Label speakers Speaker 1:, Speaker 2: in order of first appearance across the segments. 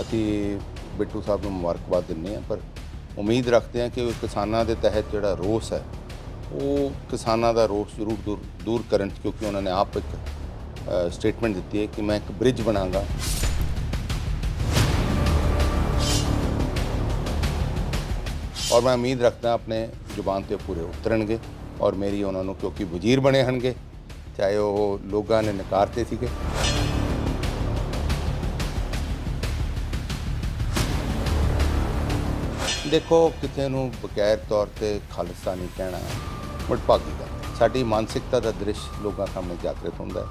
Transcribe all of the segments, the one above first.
Speaker 1: ਅਸੀਂ ਬਿੱਟੂ ਸਾਹਿਬ ਨੂੰ ਮੁਬਾਰਕਬਾਦ ਦਿੰਦੇ ਹਾਂ, ਪਰ ਉਮੀਦ ਰੱਖਦੇ ਹਾਂ ਕਿ ਉਹ ਕਿਸਾਨਾਂ ਦੇ ਤਹਿਤ ਜਿਹੜਾ ਰੋਸ ਹੈ, ਉਹ ਕਿਸਾਨਾਂ ਦਾ ਰੋਸ ਜ਼ਰੂਰ ਦੂਰ ਦੂਰ ਕਰਨ 'ਚ, ਕਿਉਂਕਿ ਉਹਨਾਂ ਨੇ ਆਪ ਇੱਕ ਸਟੇਟਮੈਂਟ ਦਿੱਤੀ ਹੈ ਕਿ ਮੈਂ ਇੱਕ ਬ੍ਰਿਜ ਬਣਾਉਂਗਾ ਔਰ ਮੈਂ ਉਮੀਦ ਰੱਖਦਾ ਆਪਣੇ ਜ਼ੁਬਾਨ ਤੇ ਪੂਰੇ ਉਤਰਨਗੇ ਔਰ ਮੇਰੀ ਉਹਨਾਂ ਨੂੰ ਕਿਉਂਕਿ ਵਜ਼ੀਰ ਬਣੇ ਹਨਗੇ ਚਾਹੇ ਉਹ ਲੋਕਾਂ ਨੇ ਨਕਾਰਤੇ ਸੀਗੇ। ਦੇਖੋ, ਕਿਸੇ ਨੂੰ ਬਗੈਰ ਤੌਰ ਤੇ ਖਾਲਿਸਤਾਨੀ ਕਹਿਣਾ ਮਟਭਾਗੀ ਗੱਲ ਸਾਡੀ ਮਾਨਸਿਕਤਾ ਦਾ ਦ੍ਰਿਸ਼ ਲੋਕਾਂ ਸਾਹਮਣੇ ਜਾਗਰਤ ਹੁੰਦਾ ਹੈ।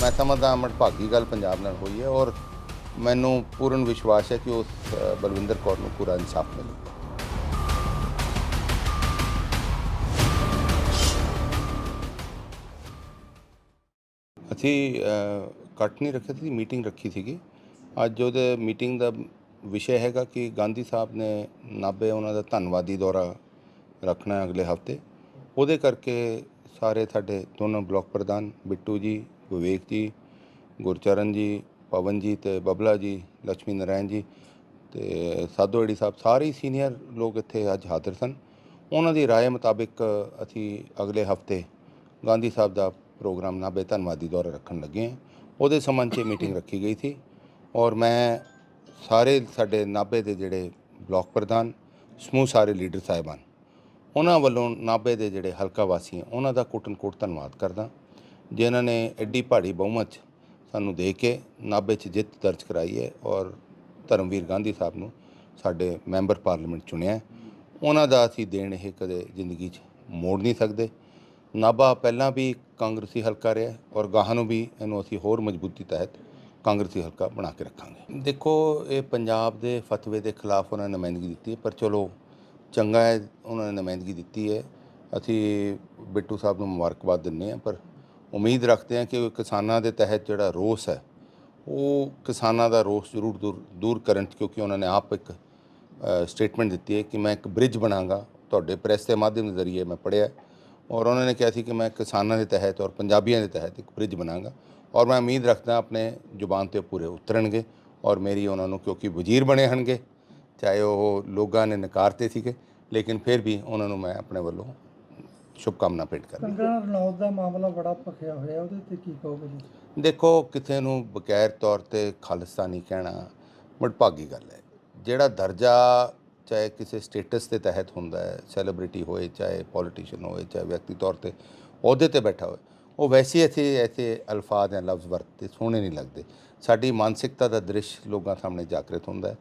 Speaker 1: ਮੈਂ ਸਮਝਦਾ ਮਟਭਾਗੀ ਗੱਲ ਪੰਜਾਬ ਨਾਲ ਹੋਈ ਹੈ ਔਰ ਮੈਨੂੰ ਪੂਰਨ ਵਿਸ਼ਵਾਸ ਹੈ ਕਿ ਉਸ ਬਲਵਿੰਦਰ ਕੌਰ ਨੂੰ ਪੂਰਾ ਇਨਸਾਫ ਮਿਲੇਗਾ। ਅਸੀਂ ਕੱਟ ਨਹੀਂ ਰੱਖਿਆ ਸੀ, ਮੀਟਿੰਗ ਰੱਖੀ ਸੀਗੀ। ਅੱਜ ਉਹਦੇ ਮੀਟਿੰਗ ਦਾ ਵਿਸ਼ੇ ਹੈਗਾ ਕਿ ਗਾਂਧੀ ਸਾਹਿਬ ਨੇ ਨਾਬੇ ਉਹਨਾਂ ਦਾ ਧੰਨਵਾਦੀ ਦੌਰਾ ਰੱਖਣਾ ਹੈ ਅਗਲੇ ਹਫ਼ਤੇ। ਉਹਦੇ ਕਰਕੇ ਸਾਰੇ ਸਾਡੇ ਦੋਨੋਂ ਬਲਾਕ ਪ੍ਰਧਾਨ ਬਿੱਟੂ ਜੀ, ਵਿਵੇਕ ਜੀ, ਗੁਰਚਰਨ ਜੀ, ਪਵਨ ਜੀ ਤੇ ਬਬਲਾ ਜੀ ਲక్ష్ਮੀ ਨਰਾਇਣ ਜੀ ਤੇ ਸਾਧੋੜੀ ਸਾਹਿਬ, ਸਾਰੇ ਸੀਨੀਅਰ ਲੋਕ ਇੱਥੇ ਅੱਜ ਹਾਜ਼ਰ ਸਨ। ਉਹਨਾਂ ਦੀ رائے ਮੁਤਾਬਿਕ ਅਸੀਂ ਅਗਲੇ ਹਫ਼ਤੇ ਗਾਂਧੀ ਸਾਹਿਬ ਦਾ ਪ੍ਰੋਗਰਾਮ ਨਾਬੇ ਧੰਨਵਾਦੀ ਦੌਰਾ ਰੱਖਣ ਲੱਗੇ ਹਾਂ। ਉਹਦੇ ਸੰਬੰਧ 'ਚ ਮੀਟਿੰਗ ਰੱਖੀ ਗਈ ਸੀ ਔਰ ਮੈਂ ਸਾਰੇ ਸਾਡੇ ਨਾਭੇ ਦੇ ਜਿਹੜੇ ਬਲਾਕ ਪ੍ਰਧਾਨ, ਸਮੂਹ ਸਾਰੇ ਲੀਡਰ ਸਾਹਿਬਾਨ, ਉਹਨਾਂ ਵੱਲੋਂ ਨਾਭੇ ਦੇ ਜਿਹੜੇ ਹਲਕਾ ਵਾਸੀ ਹੈ ਉਹਨਾਂ ਦਾ ਕੋਟਨ ਕੋਟ ਧੰਨਵਾਦ ਕਰਦਾ। ਜਿਨ੍ਹਾਂ ਨੇ ਐਡੀ ਪਹਾੜੀ ਬਹੁਮਤ 'ਚ ਸਾਨੂੰ ਦੇ ਕੇ ਨਾਭੇ 'ਚ ਜਿੱਤ ਦਰਜ ਕਰਾਈ ਹੈ ਔਰ ਧਰਮਵੀਰ ਗਾਂਧੀ ਸਾਹਿਬ ਨੂੰ ਸਾਡੇ ਮੈਂਬਰ ਪਾਰਲੀਮੈਂਟ ਚੁਣਿਆ ਉਹਨਾਂ ਦਾ ਅਸੀਂ ਦੇਣ ਇਹ ਕਦੇ ਜ਼ਿੰਦਗੀ 'ਚ ਮੋੜ ਨਹੀਂ ਸਕਦੇ। ਨਾਭਾ ਪਹਿਲਾਂ ਵੀ ਕਾਂਗਰਸੀ ਹਲਕਾ ਰਿਹਾ ਔਰ ਗਾਹਾਂ ਨੂੰ ਵੀ ਇਹਨੂੰ ਅਸੀਂ ਹੋਰ ਮਜ਼ਬੂਤੀ ਤਹਿਤ ਕਾਂਗਰਸੀ ਹਲਕਾ ਬਣਾ ਕੇ ਰੱਖਾਂਗੇ। ਦੇਖੋ, ਇਹ ਪੰਜਾਬ ਦੇ ਫਤਵੇ ਦੇ ਖਿਲਾਫ ਉਹਨਾਂ ਨੇ ਨੁਮਾਇੰਦਗੀ ਦਿੱਤੀ ਹੈ, ਪਰ ਚਲੋ ਚੰਗਾ ਹੈ, ਉਹਨਾਂ ਨੇ ਨੁਮਾਇੰਦਗੀ ਦਿੱਤੀ ਹੈ। ਅਸੀਂ ਬਿੱਟੂ ਸਾਹਿਬ ਨੂੰ ਮੁਬਾਰਕਬਾਦ ਦਿੰਦੇ ਹਾਂ, ਪਰ ਉਮੀਦ ਰੱਖਦੇ ਹਾਂ ਕਿ ਕਿਸਾਨਾਂ ਦੇ ਤਹਿਤ ਜਿਹੜਾ ਰੋਸ ਹੈ, ਉਹ ਕਿਸਾਨਾਂ ਦਾ ਰੋਸ ਜ਼ਰੂਰ ਦੂਰ ਦੂਰ ਕਰਨ 'ਚ, ਕਿਉਂਕਿ ਉਹਨਾਂ ਨੇ ਆਪ ਇੱਕ ਸਟੇਟਮੈਂਟ ਦਿੱਤੀ ਹੈ ਕਿ ਮੈਂ ਇੱਕ ਬ੍ਰਿਜ ਬਣਾਉਂਗਾ ਤੁਹਾਡੇ ਪ੍ਰੈਸ ਦੇ ਮਾਧਿਅਮ ਦੇ ਜ਼ਰੀਏ ਮੈਂ ਪੜ੍ਹਿਆ ਔਰ ਉਹਨਾਂ ਨੇ ਕਿਹਾ ਸੀ ਕਿ ਮੈਂ ਕਿਸਾਨਾਂ ਦੇ ਤਹਿਤ ਔਰ ਪੰਜਾਬੀਆਂ ਦੇ ਤਹਿਤ ਇੱਕ ਬ੍ਰਿਜ ਬਣਾਉਂਗਾ ਔਰ ਮੈਂ ਉਮੀਦ ਰੱਖਦਾ ਆਪਣੇ ਜ਼ੁਬਾਨ ਤੇ ਪੂਰੇ ਉਤਰਨਗੇ ਔਰ ਮੇਰੀ ਉਹਨਾਂ ਨੂੰ ਕਿਉਂਕਿ ਵਜ਼ੀਰ ਬਣੇ ਹਨਗੇ ਚਾਹੇ ਉਹ ਲੋਕਾਂ ਨੇ ਨਕਾਰਤੇ ਸੀਗੇ ਲੇਕਿਨ ਫਿਰ ਵੀ ਉਹਨਾਂ ਨੂੰ ਮੈਂ ਆਪਣੇ ਵੱਲੋਂ ਸ਼ੁਭਕਾਮਨਾ ਭੇਟ ਕਰਦਾ
Speaker 2: ਕੰਗਣਾ ਰਣੌਤ ਦਾ ਮਾਮਲਾ ਬੜਾ ਭਖਿਆ ਹੋਇਆ ਉਹਦੇ ਤੇ ਕੀ ਕਹੋਗੇ ਜੀ?
Speaker 1: ਦੇਖੋ ਕਿਸੇ ਨੂੰ ਬਗੈਰ ਤੌਰ ਤੇ ਖਾਲਿਸਤਾਨੀ ਕਹਿਣਾ ਮਟਭਾਗੀ ਗੱਲ ਹੈ। ਜਿਹੜਾ ਦਰਜਾ ਚਾਹੇ ਕਿਸੇ ਸਟੇਟਸ ਦੇ ਤਹਿਤ ਹੁੰਦਾ ਹੈ, ਸੈਲੀਬ੍ਰਿਟੀ ਹੋਏ, ਚਾਹੇ ਪੋਲੀਟੀਸ਼ੀਅਨ ਹੋਏ, ਚਾਹੇ ਵਿਅਕਤੀ ਤੌਰ ਤੇ ਅਹੁਦੇ ਤੇ ਬੈਠਾ ਹੋਵੇ ਉਹ ਵੈਸੇ ਹੀ ਇੱਥੇ ਐਸੇ ਅਲਫਾਜ਼ ਜਾਂ ਲਫ਼ਜ਼ ਵਰਤਦੇ ਸੋਹਣੇ ਨਹੀਂ ਲੱਗਦੇ। ਸਾਡੀ ਮਾਨਸਿਕਤਾ ਦਾ ਦ੍ਰਿਸ਼ ਲੋਕਾਂ ਸਾਹਮਣੇ ਜਾਗਰਤ ਹੁੰਦਾ ਹੈ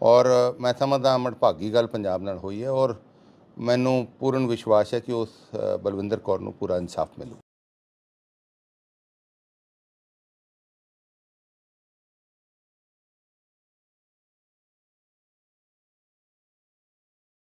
Speaker 1: ਔਰ ਮੈਂ ਸਮਝਦਾ ਮਟਭਾਗੀ ਗੱਲ ਪੰਜਾਬ ਨਾਲ ਹੋਈ ਹੈ ਔਰ ਮੈਨੂੰ ਪੂਰਨ ਵਿਸ਼ਵਾਸ ਹੈ ਕਿ ਉਸ ਬਲਵਿੰਦਰ ਕੌਰ ਨੂੰ ਪੂਰਾ ਇਨਸਾਫ ਮਿਲੂ।